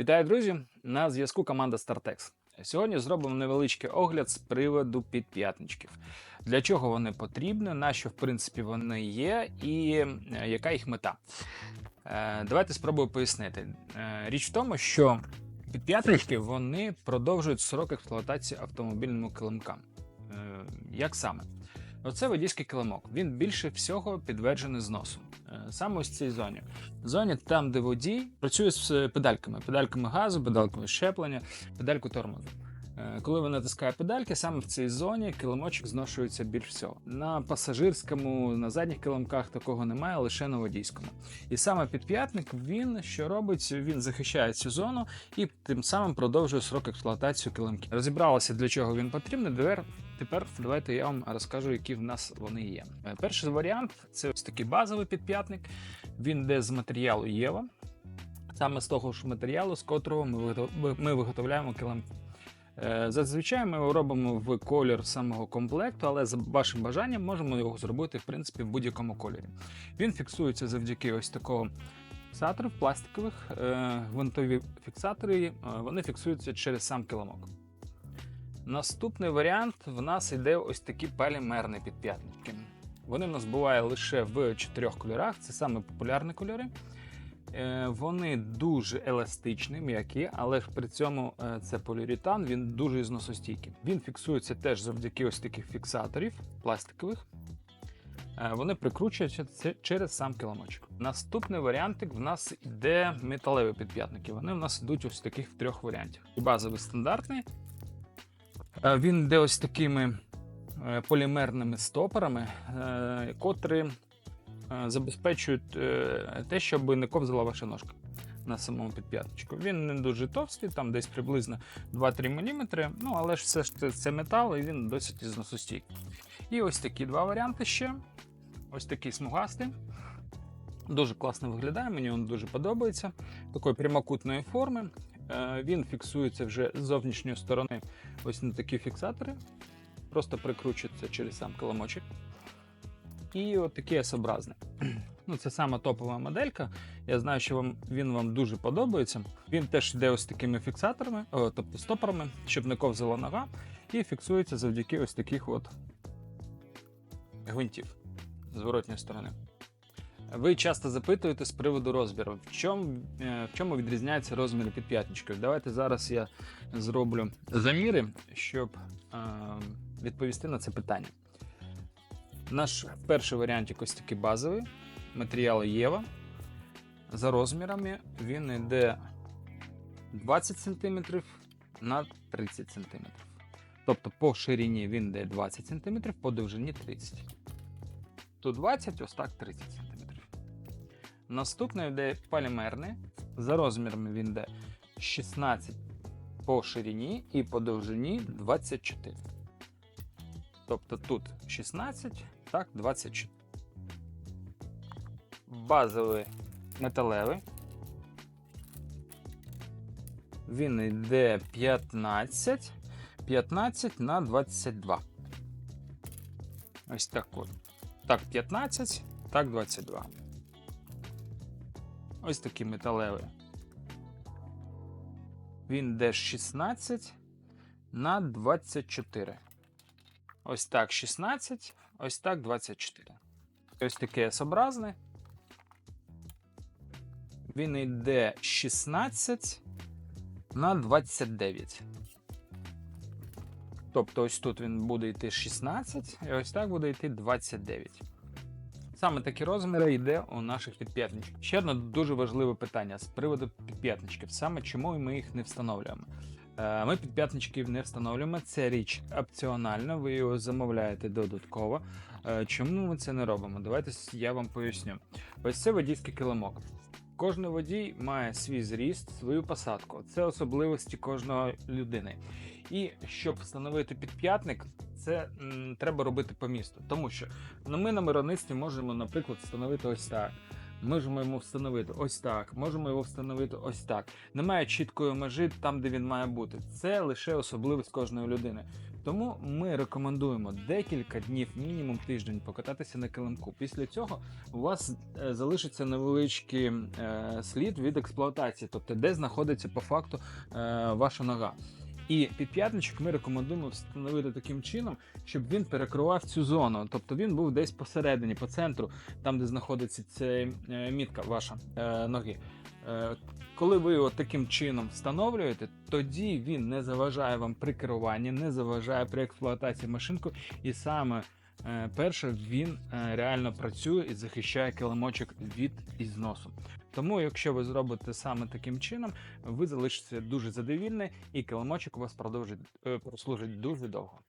Вітаю, друзі! На зв'язку команда StarTex. Сьогодні зробимо невеличкий огляд з приводу підп'ятничків. Для чого вони потрібні, на що в принципі вони є, і е, яка їх мета. Е, Давайте спробую пояснити. Е, Річ в тому, що підп'ятнички вони продовжують срок експлуатації автомобільним килимкам. Як саме? Оце водійський килимок. Він більше всього підтверджений зносом. Е, Саме ось цій зоні. Зоні там, де водій працює з е, педальками, педальками газу, педальками щеплення, педальку тормозу. Е, Коли ви натискає педальки, саме в цій зоні килимочок зношується більш всього. На пасажирському, на задніх килимках такого немає, лише на водійському. І саме підп'ятник він що робить? Він захищає цю зону і тим самим продовжує срок експлуатації килимків. Розібралося, для чого він потрібний. Тепер, тепер давайте я вам розкажу, які в нас вони є. Е, Перший варіант це ось такий базовий підп'ятник. Він йде з матеріалу Єва. Саме з того ж матеріалу, з котрого ми виготовляємо килимки. Е, Зазвичай ми його робимо в колір самого комплекту, але за вашим бажанням можемо його зробити в принципі в будь-якому кольорі. Він фіксується завдяки ось такого фіксаторів пластикових. Е, Гвинтові фіксатори е, вони фіксуються через сам килимок. Наступний варіант в нас йде ось такі полімерні підп'ятники. Вони в нас бувають лише в чотирьох кольорах, це саме популярні кольори. Е, Вони дуже еластичні, м'які, але ж при цьому е, це поліуретан, він дуже зносостійкий. Він фіксується теж завдяки ось таких фіксаторів пластикових. Е, Вони прикручуються через сам килимочок. Наступний варіантик в нас йде металеві підп'ятники. Вони в нас йдуть ось таких в трьох варіантах. Базовий стандартний. Він йде ось такими полімерними стопорами, котрі забезпечують е, те, щоб не ковзала ваша ножка на самому підп'яточку. Він не дуже товстий, там десь приблизно 2-3 мм, ну але ж все ж це- метал і він досить зносостійкий. І ось такі два варіанти ще. Ось такий смугастий. Дуже класно виглядає, мені він дуже подобається. Такої прямокутної форми. Е, Він фіксується вже з зовнішньої сторони ось на такі фіксатори. Просто прикручується через сам килимочок. І от такий S-образний. Ну, це сама топова моделька. Я знаю, що вам, він вам дуже подобається. Він теж йде ось такими фіксаторами, о, тобто стопорами, щоб не ковзала нога, і фіксується завдяки ось таких от гвинтів зворотньої сторони. Ви часто запитуєте з приводу розміру, в чому, е, в чому відрізняються розміри підп'ятничків. Давайте зараз я зроблю заміри, щоб е, відповісти на це питання. Наш перший варіантик ось такий базовий. Матеріал Єва. За розмірами він йде 20 см на 30 см. Тобто по ширині він йде 20 см, по довжині 30 Тут 20, ось так 30 см. Наступний йде полімерний. За розмірами він йде 16 по ширині і по довжині 24. Тобто тут 16, так, 24. Базовий металевий. Він йде 15, 15 на 22. Ось так от. Так, 15, так, 22. Ось такий металевий. Він йде 16 на 24. Ось так 16, ось так 24. Ось таке S-образне. Він йде 16 на 29. Тобто ось тут він буде йти 16, і ось так буде йти 29. Саме такі розміри йде у наших підп'ятничків. Ще одне дуже важливе питання з приводу підп'ятничків. Саме чому ми їх не встановлюємо. Е, Ми підп'ятничків не встановлюємо. Це річ опціональна, ви його замовляєте додатково. Е, Чому ми це не робимо? Давайте я вам поясню. Ось це водійський килимок. Кожен водій має свій зріст, свою посадку. Це особливості кожної людини. І щоб встановити підп'ятник, це м, треба робити по місту. Тому що ну, ми на виробництві можемо, наприклад, встановити ось так. Можемо йому встановити ось так, можемо його встановити ось так. Немає чіткої межі там, де він має бути. Це лише особливість кожної людини. Тому ми рекомендуємо декілька днів, мінімум тиждень, покататися на килимку. Після цього у вас е, залишиться невеличкий е, слід від експлуатації, тобто де знаходиться по факту е, ваша нога. І підп'ятничок ми рекомендуємо встановити таким чином, щоб він перекривав цю зону. Тобто він був десь посередині, по центру, там, де знаходиться ця е, мітка ваша е, ноги. Е, коли ви його таким чином встановлюєте, тоді він не заважає вам при керуванні, не заважає при експлуатації машинку, і саме перше він е, реально працює і захищає килимочок від ізносу. Тому, якщо ви зробите саме таким чином, ви залишитеся дуже задовільні і килимочок у вас продовжить е, прослужить дуже довго.